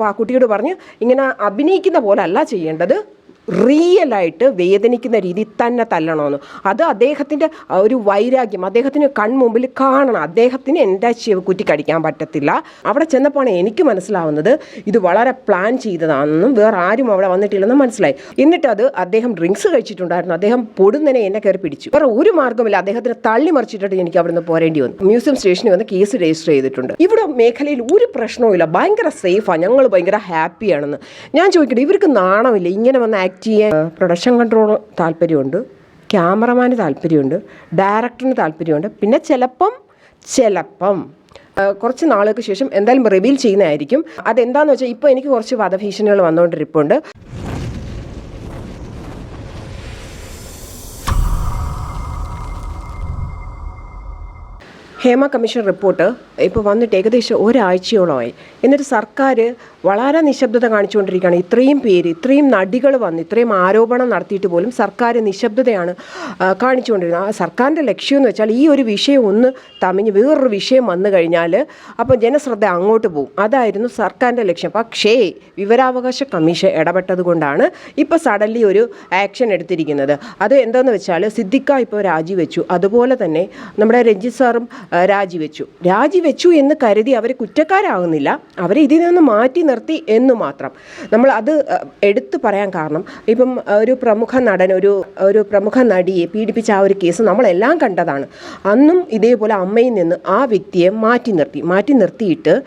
അപ്പോൾ ആ കുട്ടിയോട് പറഞ്ഞ് ഇങ്ങനെ അഭിനയിക്കുന്ന പോലെ അല്ല ചെയ്യേണ്ടത്. റിയലായിട്ട് വേദനിക്കുന്ന രീതി തന്നെ തല്ലണമെന്ന്. അത് അദ്ദേഹത്തിന്റെ ഒരു വൈരാഗ്യം അദ്ദേഹത്തിന് കൺമുമ്പിൽ കാണണം. അദ്ദേഹത്തിന് എന്റെ കുറ്റി കടിക്കാൻ പറ്റത്തില്ല. അവിടെ ചെന്നപ്പോഴാണ് എനിക്ക് മനസ്സിലാവുന്നത് ഇത് വളരെ പ്ലാൻ ചെയ്തതാണെന്നും വേറെ ആരും അവിടെ വന്നിട്ടില്ലെന്നും മനസ്സിലായി. എന്നിട്ട് അത് അദ്ദേഹം ഡ്രിങ്ക്സ് കഴിച്ചിട്ടുണ്ടായിരുന്നു. അദ്ദേഹം പൊടുന്നനെ എന്നെ കയറി പിടിച്ചു. വേറെ ഒരു മാർഗമില്ല അദ്ദേഹത്തിന് തള്ളി മറിച്ചിട്ടിട്ട് എനിക്ക് അവിടുന്ന് പോരേണ്ടി വന്നു. മ്യൂസിയം സ്റ്റേഷനിൽ വന്ന് കേസ് രജിസ്റ്റർ ചെയ്തിട്ടുണ്ട്. ഇവിടെ മേഖലയിൽ ഒരു പ്രശ്നവുമില്ല. ഭയങ്കര സേഫാണ് ഞങ്ങൾ ഭയങ്കര ഹാപ്പിയാണെന്ന്. ഞാൻ ചോദിക്കട്ടെ ഇവർക്ക് നാണമില്ല? ഇങ്ങനെ വന്ന് ആക്ട് ചെയ്യാൻ പ്രൊഡക്ഷൻ കൺട്രോൾ താല്പര്യമുണ്ട് ക്യാമറമാന് താല്പര്യമുണ്ട് ഡയറക്ടറിന് താല്പര്യമുണ്ട്. പിന്നെ ചിലപ്പം ചിലപ്പം. കുറച്ച് നാളുകൾക്ക് ശേഷം എന്തായാലും റിവീൽ ചെയ്യുന്നതായിരിക്കും. അതെന്താണെന്ന് വെച്ചാൽ ഇപ്പോൾ എനിക്ക് കുറച്ച് വധഭീഷണികൾ വന്നുകൊണ്ടിരിപ്പുണ്ട് ഹേമ കമ്മീഷൻ റിപ്പോർട്ട് ഇപ്പോൾ വന്നിട്ട് ഏകദേശം ഒരാഴ്ചയോളമായി. എന്നിട്ട് സർക്കാർ വളരെ നിശബ്ദത കാണിച്ചുകൊണ്ടിരിക്കുകയാണ്. ഇത്രയും പേര് ഇത്രയും നടികൾ വന്ന് ഇത്രയും ആരോപണം നടത്തിയിട്ട് പോലും സർക്കാർ നിശബ്ദതയാണ് കാണിച്ചുകൊണ്ടിരുന്നത്. ആ സർക്കാരിന്റെ ലക്ഷ്യം എന്ന് വെച്ചാൽ ഈ ഒരു വിഷയം ഒന്ന് തമിഞ്ഞ് വേറൊരു വിഷയം വന്നു കഴിഞ്ഞാൽ അപ്പോൾ ജനശ്രദ്ധ അങ്ങോട്ട് പോകും. അതായിരുന്നു സർക്കാരിന്റെ ലക്ഷ്യം. പക്ഷേ വിവരാവകാശ കമ്മീഷൻ ഇടപെട്ടത് കൊണ്ടാണ് ഇപ്പോൾ സഡൻലി ഒരു ആക്ഷൻ എടുത്തിരിക്കുന്നത്. അത് എന്താണെന്ന് വെച്ചാൽ സിദ്ദിഖ ഇപ്പോൾ രാജിവെച്ചു. അതുപോലെ തന്നെ നമ്മുടെ രഞ്ജിത്ത് സാറും രാജിവെച്ചു. രാജിവെച്ചു എന്ന് കരുതി അവർ കുറ്റക്കാരാകുന്നില്ല. അവരെ ഇതിൽ നിന്ന് മാറ്റി നിർത്തി എന്ന് മാത്രം. നമ്മൾ അത് എടുത്തു പറയാൻ കാരണം ഇപ്പം ഒരു പ്രമുഖ നടൻ ഒരു ഒരു പ്രമുഖ നടിയെ പീഡിപ്പിച്ച ആ ഒരു കേസ് നമ്മളെല്ലാം കണ്ടതാണ്. അന്നും ഇതേപോലെ അമ്മയിൽ നിന്ന് ആ വ്യക്തിയെ മാറ്റി നിർത്തി. മാറ്റി നിർത്തിയിട്ട്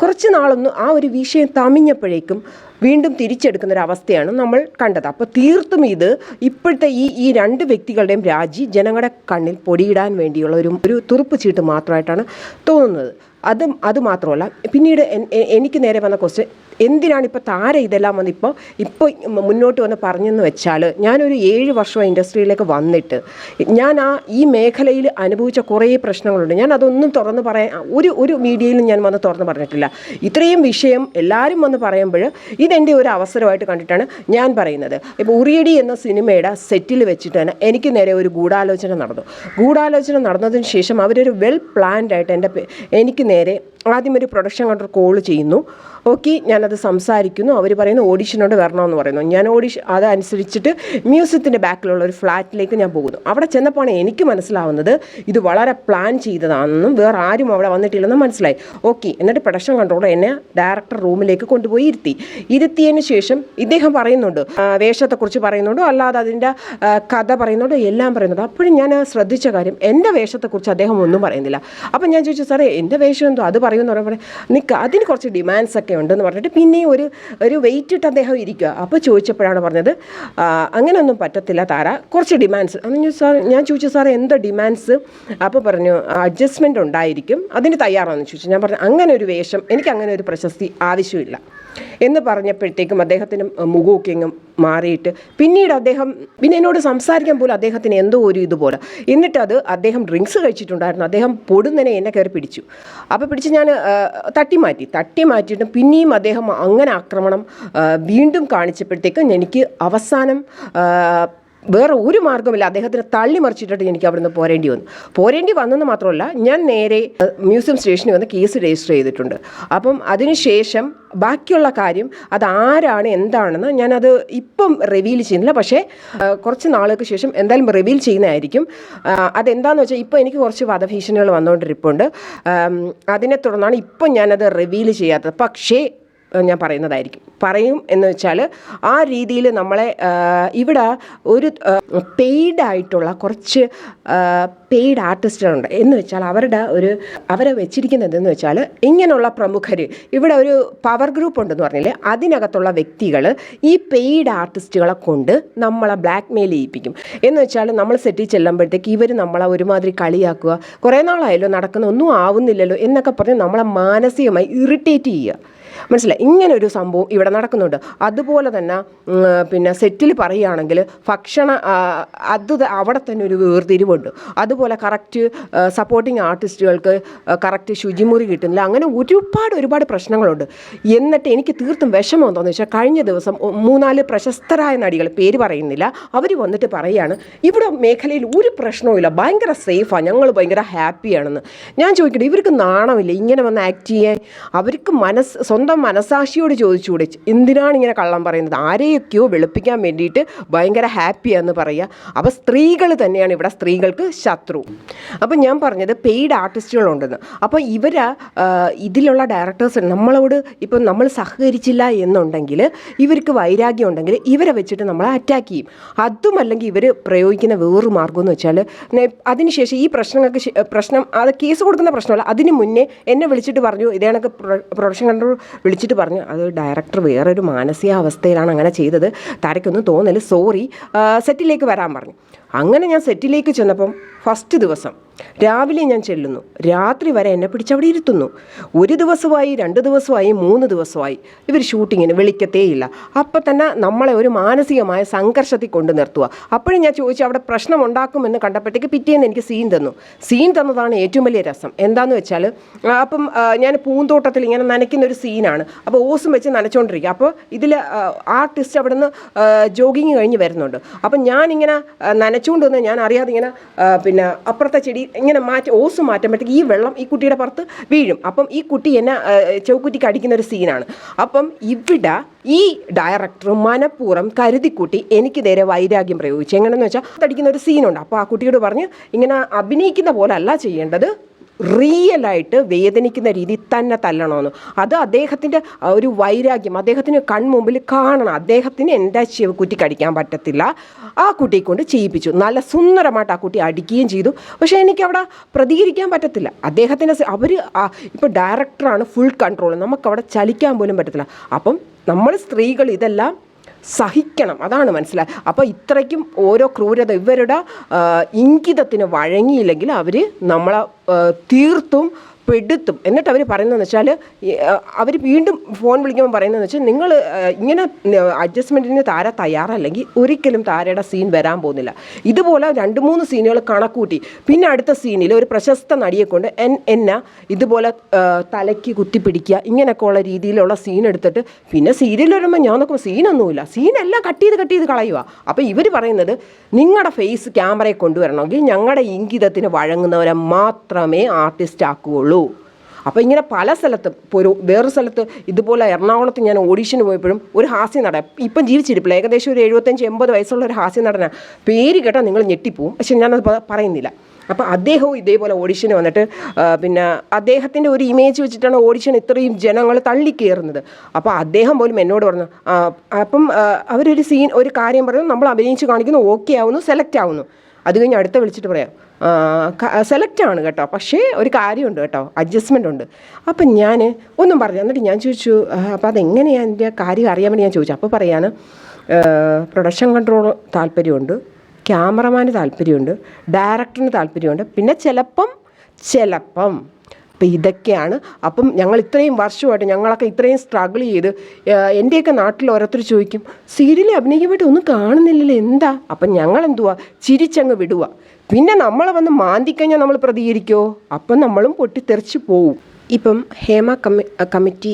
കുറച്ച് നാളൊന്ന് ആ ഒരു വിഷയം തമിഞ്ഞപ്പോഴേക്കും വീണ്ടും തിരിച്ചെടുക്കുന്ന ഒരു അവസ്ഥയാണ് നമ്മൾ കണ്ടത്. അപ്പോൾ തീർത്തും ഇത് ഇപ്പോഴത്തെ ഈ ഈ രണ്ട് വ്യക്തികളുടെയും രാജി ജനങ്ങളുടെ കണ്ണിൽ പൊടിയിടാൻ വേണ്ടിയുള്ള ഒരു ഒരു തുറുപ്പ് ചീട്ട് മാത്രമായിട്ടാണ് തോന്നുന്നത്. അതും അത് മാത്രമല്ല പിന്നീട് എനിക്ക് നേരെ വന്ന ക്വസ്റ്റ്യൻ എന്തിനാണ് ഇപ്പോൾ താര ഇതെല്ലാം വന്ന് ഇപ്പോൾ ഇപ്പോൾ മുന്നോട്ട് വന്ന് പറഞ്ഞെന്ന് വെച്ചാൽ ഞാനൊരു ഏഴ് വർഷം ഇൻഡസ്ട്രിയിലേക്ക് വന്നിട്ട് ഞാൻ ആ ഈ മേഖലയിൽ അനുഭവിച്ച കുറേ പ്രശ്നങ്ങളുണ്ട്. ഞാൻ അതൊന്നും തുറന്ന് പറയാൻ ഒരു ഒരു മീഡിയയിലും ഞാൻ വന്ന് തുറന്ന് പറഞ്ഞിട്ടില്ല. ഇത്രയും വിഷയം എല്ലാവരും വന്ന് പറയുമ്പോൾ ഇതെന്റെ ഒരു അവസരമായിട്ട് കണ്ടിട്ടാണ് ഞാൻ പറയുന്നത്. ഇപ്പോൾ ഉറിയടി എന്ന സിനിമയുടെ സെറ്റിൽ വെച്ചിട്ട് തന്നെ എനിക്ക് നേരെ ഒരു ഗൂഢാലോചന നടന്നു. ഗൂഢാലോചന നടന്നതിന് ശേഷം അവരൊരു വെൽ പ്ലാൻഡ് ആയിട്ട് എന്റെ എനിക്ക് നേരെ ആദ്യം ഒരു പ്രൊഡക്ഷൻ കൺട്രോൾ കോൾ ചെയ്യുന്നു. ഓക്കെ ഞാനത് സംസാരിക്കുന്നു. അവർ പറയുന്നു ഓഡിഷനോട് വരണമെന്ന് പറയുന്നു. ഞാൻ ഓഡിഷൻ അതനുസരിച്ചിട്ട് മ്യൂസിയത്തിന്റെ ബാക്കിലുള്ള ഒരു ഫ്ലാറ്റിലേക്ക് ഞാൻ പോകുന്നു. അവിടെ ചെന്നപ്പോഴാണ് എനിക്ക് മനസ്സിലാവുന്നത് ഇത് വളരെ പ്ലാൻ ചെയ്തതാണെന്നും വേറെ ആരും അവിടെ വന്നിട്ടില്ലെന്നും മനസ്സിലായി. ഓക്കെ എന്നിട്ട് പ്രൊഡക്ഷൻ കൺട്രോളർ എന്നെ ഡയറക്ടർ റൂമിലേക്ക് കൊണ്ടുപോയി ഇരുത്തി. ഇരുത്തിയതിന് ശേഷം ഇദ്ദേഹം പറയുന്നുണ്ട് വേഷത്തെക്കുറിച്ച് പറയുന്നുണ്ടോ അല്ലാതെ അതിന്റെ കഥ പറയുന്നുണ്ട് എല്ലാം പറയുന്നുണ്ട്. അപ്പോഴും ഞാൻ ശ്രദ്ധിച്ച കാര്യം എന്റെ വേഷത്തെക്കുറിച്ച് അദ്ദേഹം ഒന്നും പറയുന്നില്ല. അപ്പം ഞാൻ ചോദിച്ചു സാറേ എന്റെ വേഷം എന്തോ? അത് പറയുമെന്ന് പറയുമ്പോൾ നിൽക്കുക അതിന് കുറച്ച് ഡിമാൻഡ്സ് ഒക്കെ ഉണ്ടെന്ന് പറഞ്ഞിട്ട് പിന്നെയും ഒരു ഒരു വെയിറ്റ് ഇട്ട് അദ്ദേഹം ഇരിക്കുക അപ്പോൾ ചോദിച്ചപ്പോഴാണ് പറഞ്ഞത് "ആ, അങ്ങനെയൊന്നും പറ്റത്തില്ല താര. കുറച്ച് ഡിമാൻഡ്സ് അന്ന് സാർ ഞാൻ ചോദിച്ചു സാറേ എന്താ ഡിമാൻഡ്സ് അപ്പോൾ പറഞ്ഞു അഡ്ജസ്റ്റ്മെന്റ് ഉണ്ടായിരിക്കും. അതിന് തയ്യാറാണെന്ന് ചോദിച്ചു. ഞാൻ പറഞ്ഞു അങ്ങനെ ഒരു വേഷം എനിക്ക് അങ്ങനെ ഒരു പ്രശസ്തി ആവശ്യമില്ല. എന്ന് പറഞ്ഞപ്പോഴത്തേക്കും അദ്ദേഹത്തിന് മുഖമൊക്കെ അങ്ങ് മാറിയിട്ട് പിന്നീട് അദ്ദേഹം പിന്നെ എന്നോട് സംസാരിക്കാൻ പോലും അദ്ദേഹത്തിന് എന്തോ ഒരു ഇതുപോലെ. എന്നിട്ട് അത് അദ്ദേഹം ഡ്രിങ്ക്സ് കഴിച്ചിട്ടുണ്ടായിരുന്നു. അദ്ദേഹം പൊടുന്നനെ എന്നെ കയറി പിടിച്ചു. അപ്പോൾ പിടിച്ച് ഞാൻ തട്ടി മാറ്റി. തട്ടി മാറ്റിയിട്ട് പിന്നെയും അദ്ദേഹം അങ്ങനെ ആക്രമണം വീണ്ടും കാണിച്ചപ്പോഴത്തേക്കും എനിക്ക് അവസാനം വേറെ ഒരു മാർഗമില്ല. അദ്ദേഹത്തിന് തള്ളി മറിച്ചിട്ടിട്ട് എനിക്ക് അവിടുന്ന് പോരേണ്ടി വന്നു. പോരേണ്ടി വന്നെന്ന് മാത്രമല്ല ഞാൻ നേരെ മ്യൂസിയം സ്റ്റേഷനിൽ വന്ന് കേസ് രജിസ്റ്റർ ചെയ്തിട്ടുണ്ട്. അപ്പം അതിനുശേഷം ബാക്കിയുള്ള കാര്യം അത് ആരാണ് എന്താണെന്ന് ഞാനത് ഇപ്പം റിവീൽ ചെയ്യുന്നില്ല. പക്ഷേ കുറച്ച് നാളുകൾക്ക് ശേഷം എന്തായാലും റിവീൽ ചെയ്യുന്നതായിരിക്കും. അതെന്താണെന്ന് വെച്ചാൽ ഇപ്പോൾ എനിക്ക് കുറച്ച് വധഭീഷണികൾ വന്നുകൊണ്ടിരിപ്പുണ്ട്. അതിനെ തുടർന്നാണ് ഇപ്പം ഞാനത് റിവീൽ ചെയ്യാത്തത്. പക്ഷേ ഞാൻ പറയുന്നതായിരിക്കും. പറയും എന്ന് വെച്ചാൽ ആ രീതിയിൽ നമ്മളെ ഇവിടെ ഒരു പെയ്ഡ് ആയിട്ടുള്ള കുറച്ച് പെയ്ഡ് ആർട്ടിസ്റ്റുകളുണ്ട് എന്ന് വെച്ചാൽ അവരുടെ ഒരു അവരെ വെച്ചിരിക്കുന്നത് എന്ന് വെച്ചാൽ ഇങ്ങനെയുള്ള പ്രമുഖർ ഇവിടെ ഒരു പവർ ഗ്രൂപ്പ് ഉണ്ടെന്ന് പറഞ്ഞാൽ അതിനകത്തുള്ള വ്യക്തികൾ ഈ പെയ്ഡ് ആർട്ടിസ്റ്റുകളെ കൊണ്ട് നമ്മളെ ബ്ലാക്ക് മെയിൽ ചെയ്യിപ്പിക്കും. എന്ന് വെച്ചാൽ നമ്മൾ സെറ്റിൽ ചെല്ലുമ്പോഴത്തേക്ക് ഇവർ നമ്മളെ ഒരുമാതിരി കളിയാക്കുക. കുറേ നാളായല്ലോ നടക്കുന്ന ഒന്നും ആവുന്നില്ലല്ലോ എന്നൊക്കെ പറഞ്ഞ് നമ്മളെ മാനസികമായി ഇറിറ്റേറ്റ് ചെയ്യുക. മനസ്സിലായി? ഇങ്ങനെ ഒരു സംഭവം ഇവിടെ നടക്കുന്നുണ്ട്. അതുപോലെ തന്നെ പിന്നെ സെറ്റിൽ പറയുകയാണെങ്കിൽ ഭക്ഷണ അത് അവിടെ തന്നെ ഒരു വേർതിരിവുണ്ട്. അതുപോലെ കറക്റ്റ് സപ്പോർട്ടിങ് ആർട്ടിസ്റ്റുകൾക്ക് കറക്റ്റ് ശുചിമുറി കിട്ടുന്നില്ല. അങ്ങനെ ഒരുപാട് ഒരുപാട് പ്രശ്നങ്ങളുണ്ട്. എന്നിട്ട് എനിക്ക് തീർത്തും വിഷമം എന്താണെന്ന് വെച്ചാൽ കഴിഞ്ഞ ദിവസം മൂന്നാൽ പ്രശസ്തരായ നടികൾ പേര് പറയുന്നില്ല. അവർ വന്നിട്ട് പറയുകയാണ് ഇവിടെ മേഖലയിൽ ഒരു പ്രശ്നവുമില്ല ഭയങ്കര സേഫാണ് ഞങ്ങൾ ഭയങ്കര ഹാപ്പിയാണെന്ന് ഞാൻ ചോദിക്കട്ടെ ഇവർക്ക് നാണമില്ല? ഇങ്ങനെ വന്ന് ആക്ട് ചെയ്യാൻ? അവർക്ക് മനസ്സ് സ്വന്തം സ്വന്തം മനസാക്ഷിയോട് ചോദിച്ചുകൂടെ? എന്തിനാണ് ഇങ്ങനെ കള്ളം പറയുന്നത്? ആരെയൊക്കെയോ വെളുപ്പിക്കാൻ വേണ്ടിയിട്ട് ഭയങ്കര ഹാപ്പിയാന്ന് പറയുക. അപ്പോൾ സ്ത്രീകൾ തന്നെയാണ് ഇവിടെ സ്ത്രീകൾക്ക് ശത്രു. അപ്പം ഞാൻ പറഞ്ഞത് പെയ്ഡ് ആർട്ടിസ്റ്റുകളുണ്ടെന്ന് അപ്പോൾ ഇവർ ഇതിലുള്ള ഡയറക്ടേഴ്സ് നമ്മളോട് ഇപ്പം നമ്മൾ സഹകരിച്ചില്ല എന്നുണ്ടെങ്കിൽ ഇവർക്ക് വൈരാഗ്യം ഉണ്ടെങ്കിൽ ഇവരെ വെച്ചിട്ട് നമ്മളെ അറ്റാക്ക് ചെയ്യും. അതുമല്ലെങ്കിൽ ഇവർ പ്രയോഗിക്കുന്ന വേറൊരു മാർഗം എന്ന് വെച്ചാൽ അതിനുശേഷം ഈ പ്രശ്നങ്ങൾക്ക് പ്രശ്നം അത് കേസ് കൊടുക്കുന്ന പ്രശ്നമല്ല. അതിന് മുന്നേ എന്നെ വിളിച്ചിട്ട് പറഞ്ഞു ഇതേ കണക്ക് പ്രൊഡക്ഷൻ കൺട്രോൾ വിളിച്ചിട്ട് പറഞ്ഞു അത് ഡയറക്ടർ വേറൊരു മാനസികാവസ്ഥയിലാണ് അങ്ങനെ ചെയ്തത്. താരയ്ക്കൊന്നും തോന്നൽ സോറി സെറ്റിലേക്ക് വരാൻ പറഞ്ഞു. അങ്ങനെ ഞാൻ സെറ്റിലേക്ക് ചെന്നപ്പം ഫസ്റ്റ് ദിവസം രാവിലെ ഞാൻ ചെല്ലുന്നു. രാത്രി വരെ എന്നെ പിടിച്ച് അവിടെ ഇരുത്തുന്നു. ഒരു ദിവസമായി രണ്ട് ദിവസമായി മൂന്ന് ദിവസമായി. ഇവർ ഷൂട്ടിങ്ങിന് വിളിക്കത്തേയില്ല. അപ്പം തന്നെ നമ്മളെ ഒരു മാനസികമായ സംഘർഷത്തിൽ കൊണ്ടു നിർത്തുക. അപ്പോഴും ഞാൻ ചോദിച്ചു അവിടെ പ്രശ്നം ഉണ്ടാക്കുമെന്ന് കണ്ടപ്പോഴത്തേക്ക് പിറ്റേന്ന് എനിക്ക് സീൻ തന്നു. സീൻ തന്നതാണ് ഏറ്റവും വലിയ രസം. എന്താന്ന് വെച്ചാൽ അപ്പം ഞാൻ പൂന്തോട്ടത്തിൽ ഇങ്ങനെ നനയ്ക്കുന്ന ഒരു സീനാണ് അപ്പോൾ ഓസും വെച്ച് നനച്ചുകൊണ്ടിരിക്കുക അപ്പോൾ ഇതിൽ ആർട്ടിസ്റ്റ് അവിടെ നിന്ന് ജോഗിങ് കഴിഞ്ഞ് വരുന്നുണ്ട്. അപ്പം ഞാനിങ്ങനെ നനച്ചുകൊണ്ടുവന്ന് നനച്ചുകൊണ്ട് വന്ന് ഞാൻ അറിയാതെ ഇങ്ങനെ പിന്നെ അപ്പുറത്തെ ചെടി ഇങ്ങനെ മാറ്റി ഓസ് മാറ്റുമ്പോഴത്തേക്ക് ഈ വെള്ളം ഈ കുട്ടിയുടെ പുറത്ത് വീഴും. അപ്പം ഈ കുട്ടി എന്നെ ചൗക്കുറ്റിക്ക് അടിക്കുന്ന ഒരു സീനാണ്. അപ്പം ഇവിടെ ഈ ഡയറക്ടർ മനഃപൂർവം കരുതിക്കുട്ടി എനിക്ക് നേരെ വൈരാഗ്യം പ്രയോഗിച്ചു. എങ്ങനെയെന്ന് വെച്ചാൽ അടിക്കുന്ന ഒരു സീനുണ്ട്. അപ്പോൾ ആ കുട്ടിയോട് പറഞ്ഞ് ഇങ്ങനെ അഭിനയിക്കുന്ന പോലെ അല്ല ചെയ്യേണ്ടത്. റിയലായിട്ട് വേദനിക്കുന്ന രീതി തന്നെ തല്ലണമെന്ന് അത് അദ്ദേഹത്തിന്റെ ഒരു വൈരാഗ്യം അദ്ദേഹത്തിന് കൺമുമ്പിൽ കാണണം. അദ്ദേഹത്തിന് എന്റെ കുട്ടി കടിക്കാൻ പറ്റത്തില്ല. ആ കുട്ടിയെ കൊണ്ട് ചെയ്യിപ്പിച്ചു. നല്ല സുന്ദരമായിട്ട് ആ കുട്ടി അടിക്കുകയും ചെയ്തു. പക്ഷേ എനിക്കവിടെ പ്രതികരിക്കാൻ പറ്റത്തില്ല. അദ്ദേഹത്തിന്റെ അവർ ഇപ്പോൾ ഡയറക്ടറാണ് ഫുൾ കൺട്രോൾ. നമുക്കവിടെ ചലിക്കാൻ പോലും പറ്റത്തില്ല. അപ്പം നമ്മൾ സ്ത്രീകൾ ഇതെല്ലാം സഹിക്കണം. അതാണ് മനസ്സിലായത് അപ്പോൾ ഇത്രയ്ക്കും ഓരോ ക്രൂരത ഇവരുടെ ഇംഗിതത്തിന് വഴങ്ങിയില്ലെങ്കിൽ അവർ നമ്മളെ തീർത്തും പെടുത്തും. എന്നിട്ട് അവർ പറയുന്നതെന്ന് വെച്ചാൽ അവർ വീണ്ടും ഫോൺ വിളിക്കുമ്പോൾ പറയുന്നതെന്ന് വെച്ചാൽ നിങ്ങൾ ഇങ്ങനെ അഡ്ജസ്റ്റ്മെന്റിന് താര തയ്യാറല്ലെങ്കിൽ ഒരിക്കലും താരയുടെ സീൻ വരാൻ പോകുന്നില്ല. ഇതുപോലെ രണ്ട് മൂന്ന് സീനുകൾ കണക്കൂട്ടി. പിന്നെ അടുത്ത സീനിൽ ഒരു പ്രശസ്ത നടിയെ കൊണ്ട് എൻ എന്ന ഇതുപോലെ തലയ്ക്ക് കുത്തിപ്പിടിക്കുക ഇങ്ങനെയൊക്കെ ഉള്ള രീതിയിലുള്ള സീൻ എടുത്തിട്ട് പിന്നെ സീരിയൽ വരുമ്പോൾ ഞാൻ നോക്കുമ്പോൾ സീനൊന്നുമില്ല സീനെല്ലാം കട്ട് ചെയ്ത് കട്ട് ചെയ്ത് കളയുക അപ്പോൾ ഇവർ പറയുന്നത് നിങ്ങളുടെ ഫേസ് ക്യാമറയെ കൊണ്ടുവരണമെങ്കിൽ ഞങ്ങളുടെ ഇംഗിതത്തിന് വഴങ്ങുന്നവരെ മാത്രമേ ആർട്ടിസ്റ്റ് ആക്കുകയുള്ളൂ. അപ്പോൾ ഇങ്ങനെ പല സ്ഥലത്തും ഇപ്പോൾ ഒരു വേറൊരു സ്ഥലത്ത് ഇതുപോലെ എറണാകുളത്ത് ഞാൻ ഓഡീഷന് പോയപ്പോഴും ഒരു ഹാസ്യ നടൻ ഇപ്പം ജീവിച്ചിരിപ്പില്ല ഏകദേശം ഒരു എഴുപത്തഞ്ച് എൺപത് വയസ്സുള്ള ഒരു ഹാസ്യ നടനാണ് പേര് കേട്ടാൽ നിങ്ങൾ ഞെട്ടിപ്പോവും പക്ഷെ ഞാനത് പറയുന്നില്ല. അപ്പോൾ അദ്ദേഹവും ഇതേപോലെ ഓഡിഷന് വന്നിട്ട് പിന്നെ അദ്ദേഹത്തിന്റെ ഒരു ഇമേജ് വെച്ചിട്ടാണ് ഓഡിഷൻ ഇത്രയും ജനങ്ങൾ തള്ളിക്കയറുന്നത് അപ്പോൾ അദ്ദേഹം പോലും എന്നോട് പറഞ്ഞു അപ്പം അവരൊരു സീൻ ഒരു കാര്യം പറയുന്നു നമ്മൾ അഭിനയിച്ച് കാണിക്കുന്നു ഓക്കെ ആവുന്നു സെലക്ട് ആവുന്നു. അത് കഴിഞ്ഞ് അടുത്ത വിളിച്ചിട്ട് പറയാം സെലക്ട് ആണ് കേട്ടോ. പക്ഷേ ഒരു കാര്യമുണ്ട് കേട്ടോ. അഡ്ജസ്റ്റ്മെന്റ് ഉണ്ട്. അപ്പം ഞാൻ ഒന്നും പറഞ്ഞു എന്നിട്ട് ഞാൻ ചോദിച്ചു അപ്പോൾ അതെങ്ങനെയാണ് എന്റെ കാര്യം അറിയാൻ വേണ്ടി ഞാൻ ചോദിച്ചു. അപ്പോൾ പറയാൻ പ്രൊഡക്ഷൻ കൺട്രോൾ താല്പര്യമുണ്ട് ക്യാമറമാന് താല്പര്യമുണ്ട് ഡയറക്ടറിന് താല്പര്യമുണ്ട്. പിന്നെ ചിലപ്പം ചിലപ്പം അപ്പം ഇതൊക്കെയാണ്. അപ്പം ഞങ്ങൾ ഇത്രയും വർഷമായിട്ട് ഞങ്ങളൊക്കെ ഇത്രയും സ്ട്രഗിൾ ചെയ്ത് എന്റെയൊക്കെ നാട്ടിൽ ഓരോരുത്തർ ചോദിക്കും സീരിയലിൽ അഭിനയിക്കാൻ വേണ്ടി ഒന്നും കാണുന്നില്ലല്ലോ എന്താ? അപ്പം ഞങ്ങൾ എന്തുവാ ചിരിച്ചങ്ങ് വിടുക പിന്നെ നമ്മളെ വന്ന് മാന്തിക്കഴിഞ്ഞാൽ നമ്മൾ പ്രതികരിക്കുമോ അപ്പം നമ്മളും പൊട്ടിത്തെറിച്ച് പോവും. ഇപ്പം ഹേമ കമ്മി കമ്മിറ്റി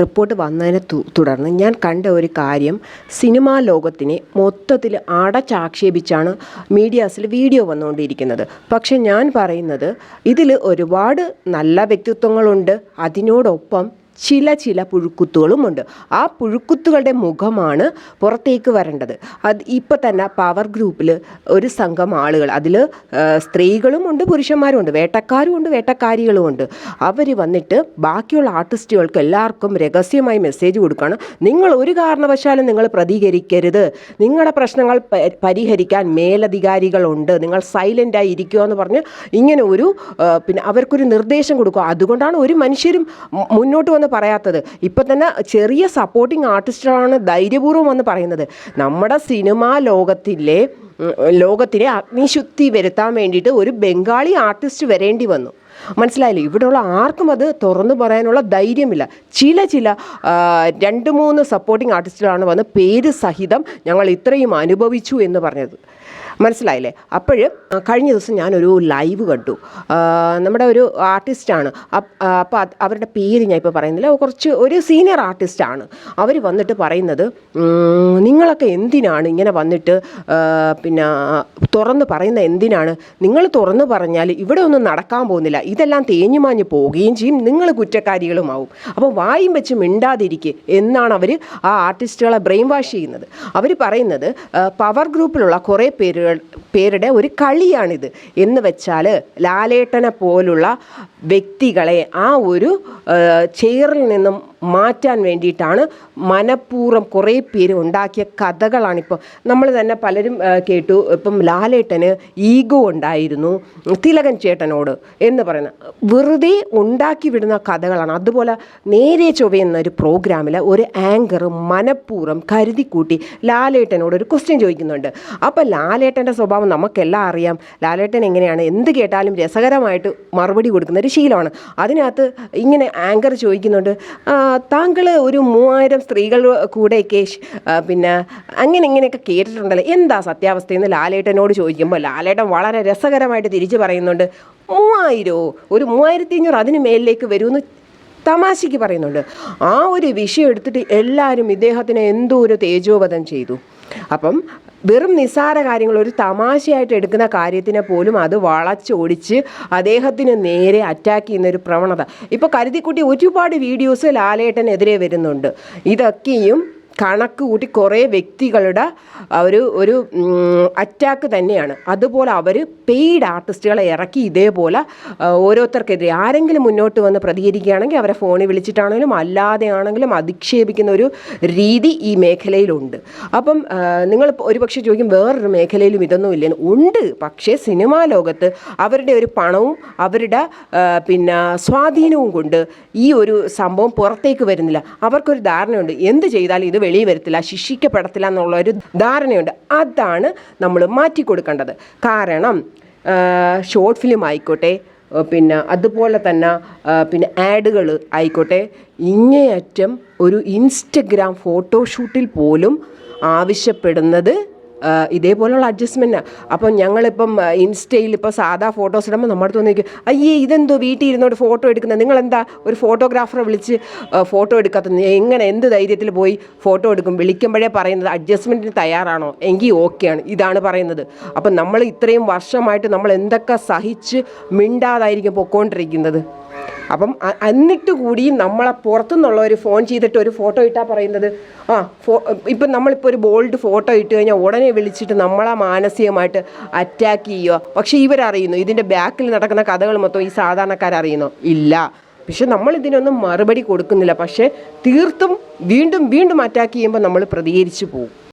റിപ്പോർട്ട് വന്നതിനെ തുടർന്ന് ഞാൻ കണ്ട ഒരു കാര്യം സിനിമാ ലോകത്തിനെ മൊത്തത്തിൽ അടച്ചാക്ഷേപിച്ചാണ് മീഡിയാസിൽ വീഡിയോ വന്നുകൊണ്ടിരിക്കുന്നത്. പക്ഷെ ഞാൻ പറയുന്നത് ഇതിൽ ഒരുപാട് നല്ല വ്യക്തിത്വങ്ങളുണ്ട്. അതിനോടൊപ്പം ചില ചില പുഴുക്കുത്തുകളുമുണ്ട് ആ പുഴുക്കുത്തുകളുടെ മുഖമാണ് പുറത്തേക്ക് വരേണ്ടത്. അത് ഇപ്പം തന്നെ പവർ ഗ്രൂപ്പിൽ ഒരു സംഘം ആളുകൾ അതിൽ സ്ത്രീകളുമുണ്ട് പുരുഷന്മാരുമുണ്ട് വേട്ടക്കാരുമുണ്ട് വേട്ടക്കാരികളുമുണ്ട് അവർ വന്നിട്ട് ബാക്കിയുള്ള ആർട്ടിസ്റ്റുകൾക്ക് എല്ലാവർക്കും രഹസ്യമായി മെസ്സേജ് കൊടുക്കണം നിങ്ങൾ ഒരു കാരണവശാലും നിങ്ങൾ പ്രതികരിക്കരുത്. നിങ്ങളുടെ പ്രശ്നങ്ങൾ പരിഹരിക്കാൻ മേലധികാരികളുണ്ട്. നിങ്ങൾ സൈലന്റായി ഇരിക്കുക എന്ന് പറഞ്ഞ് ഇങ്ങനെ ഒരു പിന്നെ അവർക്കൊരു നിർദ്ദേശം കൊടുക്കുക. അതുകൊണ്ടാണ് ഒരു മനുഷ്യരും മുന്നോട്ട് വന്ന് പറയാത്തത്. ഇപ്പം തന്നെ ചെറിയ സപ്പോർട്ടിങ് ആർട്ടിസ്റ്റുകളാണ് ധൈര്യപൂർവം വന്ന് പറയുന്നത്. നമ്മുടെ സിനിമാ ലോകത്തിലെ ലോകത്തിലെ അഗ്നിശുദ്ധി വരുത്താൻ വേണ്ടിയിട്ട് ഒരു ബംഗാളി ആർട്ടിസ്റ്റ് വരേണ്ടി വന്നു. മനസ്സിലായില്ലേ? ഇവിടെയുള്ള ആർക്കും അത് തുറന്നു പറയാനുള്ള ധൈര്യമില്ല. ചില ചില രണ്ട് മൂന്ന് സപ്പോർട്ടിംഗ് ആർട്ടിസ്റ്റുകളാണ് വന്ന് പേര് സഹിതം ഞങ്ങൾ ഇത്രയും അനുഭവിച്ചു എന്ന് പറഞ്ഞത്. മനസ്സിലായില്ലേ? അപ്പോൾ കഴിഞ്ഞ ദിവസം ഞാനൊരു ലൈവ് കണ്ടു. നമ്മുടെ ഒരു ആർട്ടിസ്റ്റാണ്. അപ്പോൾ അവരുടെ പേര് ഞാൻ ഇപ്പോൾ പറയുന്നില്ല. കുറച്ച് ഒരു സീനിയർ ആർട്ടിസ്റ്റാണ്. അവർ വന്നിട്ട് പറയുന്നത് നിങ്ങളൊക്കെ എന്തിനാണ് ഇങ്ങനെ വന്നിട്ട് പിന്നെ തുറന്ന് പറയുന്ന എന്തിനാണ്? നിങ്ങൾ തുറന്ന് പറഞ്ഞാൽ ഇവിടെ ഒന്നും നടക്കാൻ പോകുന്നില്ല. ഇതെല്ലാം തേഞ്ഞു മാഞ്ഞ് പോവുകയും ചെയ്യും. നിങ്ങൾ കുറ്റക്കാരികളുമാവും അപ്പോൾ വായും വെച്ച് മിണ്ടാതിരിക്കുക എന്നാണ് അവർ ആ ആർട്ടിസ്റ്റുകളെ ബ്രെയിൻ വാഷ് ചെയ്യുന്നത്. അവർ പറയുന്നത് പവർ ഗ്രൂപ്പിലുള്ള കുറേ പേരുടെ ഒരു കളിയാണിത്. എന്ന് വെച്ചാൽ ലാലേട്ടനെ പോലുള്ള വ്യക്തികളെ ആ ഒരു ചെയറിൽ നിന്നും മാറ്റാൻ വേണ്ടിയിട്ടാണ് മനഃപൂർവം കുറേ പേര് ഉണ്ടാക്കിയ കഥകളാണിപ്പോൾ. നമ്മൾ തന്നെ പലരും കേട്ടു. ഇപ്പം ലാലേട്ടന് ഈഗോ ഉണ്ടായിരുന്നു തിലകൻ ചേട്ടനോട് എന്ന് പറയുന്ന വെറുതെ ഉണ്ടാക്കി വിടുന്ന കഥകളാണ്. അതുപോലെ നേരെ ചൊവ്വ എന്നൊരു പ്രോഗ്രാമിൽ ഒരു ആങ്കർ മനഃപൂർവം കരുതിക്കൂട്ടി ലാലേട്ടനോട് ഒരു ക്വസ്റ്റ്യൻ ചോദിക്കുന്നുണ്ട്. അപ്പോൾ ലാലേട്ടന്റെ സ്വഭാവം നമുക്കെല്ലാം അറിയാം. ലാലേട്ടൻ എങ്ങനെയാണ് എന്ത് കേട്ടാലും രസകരമായിട്ട് മറുപടി കൊടുക്കുന്ന ഒരു ശീലമാണ്. അതിനകത്ത് ഇങ്ങനെ ആങ്കർ ചോദിക്കുന്നുണ്ട് താങ്കൾ ഒരു മൂവായിരം സ്ത്രീകൾ കൂടെയൊക്കെ പിന്നെ അങ്ങനെ ഇങ്ങനെയൊക്കെ കേട്ടിട്ടുണ്ടല്ലോ? എന്താ സത്യാവസ്ഥയെന്ന് ലാലേട്ടനോട് ചോദിക്കുമ്പോൾ ലാലേട്ടൻ വളരെ രസകരമായിട്ട് തിരിച്ചു പറയുന്നുണ്ട്. മൂവായിരോ? ഒരു മൂവായിരത്തി അഞ്ഞൂറ് അതിന് മേലിലേക്ക് വരുമെന്ന് തമാശയ്ക്ക് പറയുന്നുണ്ട്. ആ ഒരു വിഷയം എടുത്തിട്ട് എല്ലാവരും ഇദ്ദേഹത്തിന് എന്തോ ഒരു തേജോവധം ചെയ്തു. അപ്പം വെറും നിസ്സാര കാര്യങ്ങൾ ഒരു തമാശയായിട്ട് എടുക്കുന്ന കാര്യത്തിനെ പോലും അത് വളച്ചൊടിച്ച് അദ്ദേഹത്തിന് നേരെ അറ്റാക്ക് ചെയ്യുന്ന ഒരു പ്രവണത. ഇപ്പോൾ കരുതിക്കുട്ടി ഒരുപാട് വീഡിയോസ് ലാലേട്ടനെതിരെ വരുന്നുണ്ട്. ഇതൊക്കെയും കണക്ക് കൂട്ടി കുറേ വ്യക്തികളുടെ ഒരു ഒരു അറ്റാക്ക് തന്നെയാണ്. അതുപോലെ അവർ പെയ്ഡ് ആർട്ടിസ്റ്റുകളെ ഇറക്കി ഇതേപോലെ ഓരോരുത്തർക്കെതിരെ. ആരെങ്കിലും മുന്നോട്ട് വന്ന് പ്രതികരിക്കുകയാണെങ്കിൽ അവരെ ഫോണിൽ വിളിച്ചിട്ടാണെങ്കിലും അല്ലാതെ ആണെങ്കിലും അധിക്ഷേപിക്കുന്ന ഒരു രീതി ഈ മേഖലയിലുണ്ട്. അപ്പം നിങ്ങൾ ഒരുപക്ഷെ ചോദിക്കും വേറൊരു മേഖലയിലും ഇതൊന്നും ഇല്ലെന്ന് ഉണ്ട് പക്ഷേ സിനിമാ ലോകത്ത് അവരുടെ ഒരു പണവും അവരുടെ പിന്നെ സ്വാധീനവും കൊണ്ട് ഈ ഒരു സംഭവം പുറത്തേക്ക് വരുന്നില്ല. അവർക്കൊരു ധാരണയുണ്ട്. എന്ത് ചെയ്താലും ഇത് വെളിയിൽ വരത്തില്ല ശിക്ഷിക്കപ്പെടത്തില്ല എന്നുള്ള ഒരു ധാരണയുണ്ട്. അതാണ് നമ്മൾ മാറ്റി കൊടുക്കേണ്ടത് കാരണം ഷോർട്ട് ഫിലിം ആയിക്കോട്ടെ പിന്നെ അതുപോലെ തന്നെ പിന്നെ ആഡുകൾ ആയിക്കോട്ടെ ഇങ്ങേയറ്റം ഒരു ഇൻസ്റ്റഗ്രാം ഫോട്ടോഷൂട്ടിൽ പോലും ആവശ്യപ്പെടുന്നത് ഇതേപോലുള്ള അഡ്ജസ്റ്റ്മെന്റാണ് അപ്പം ഞങ്ങളിപ്പം ഇൻസ്റ്റയിൽ ഇപ്പോൾ സാധാ ഫോട്ടോസ് ഇടുമ്പോൾ നമ്മുടെ അടുത്ത് വന്നിരിക്കും അയ്യേ ഇതെന്തോ വീട്ടിൽ ഇരുന്നോട്ട് ഫോട്ടോ എടുക്കുന്നത് നിങ്ങളെന്താ ഒരു ഫോട്ടോഗ്രാഫറെ വിളിച്ച് ഫോട്ടോ എടുക്കാത്തത് എങ്ങനെ എന്ത് ധൈര്യത്തിൽ പോയി ഫോട്ടോ എടുക്കും? വിളിക്കുമ്പോഴേ പറയുന്നത് അഡ്ജസ്റ്റ്മെന്റിന് തയ്യാറാണോ? എങ്കിൽ ഓക്കെയാണ് ഇതാണ് പറയുന്നത്. അപ്പം നമ്മൾ ഇത്രയും വർഷമായിട്ട് നമ്മൾ എന്തൊക്കെ സഹിച്ച് മിണ്ടാതായിരിക്കും പൊക്കോണ്ടിരിക്കുന്നത്? അപ്പം എന്നിട്ട് കൂടി നമ്മളെ പുറത്തുനിന്നുള്ള ഒരു ഫോൺ ചെയ്തിട്ട് ഒരു ഫോട്ടോ ഇട്ടാൽ പറയുന്നത് ആ ഫോ ഇപ്പം നമ്മളിപ്പോൾ ഒരു ബോൾഡ് ഫോട്ടോ ഇട്ട് കഴിഞ്ഞാൽ ഉടനെ വിളിച്ചിട്ട് നമ്മളെ മാനസികമായിട്ട് അറ്റാക്ക് ചെയ്യുക. പക്ഷേ ഇവരറിയുന്നു ഇതിന്റെ ബാക്കിൽ നടക്കുന്ന കഥകൾ മൊത്തം ഈ സാധാരണക്കാരറിയുന്നോ. ഇല്ല. പക്ഷെ നമ്മൾ ഇതിനൊന്നും മറുപടി കൊടുക്കുന്നില്ല. പക്ഷേ തീർത്തും വീണ്ടും വീണ്ടും അറ്റാക്ക് ചെയ്യുമ്പോൾ നമ്മൾ പ്രതികരിച്ചു പോകും.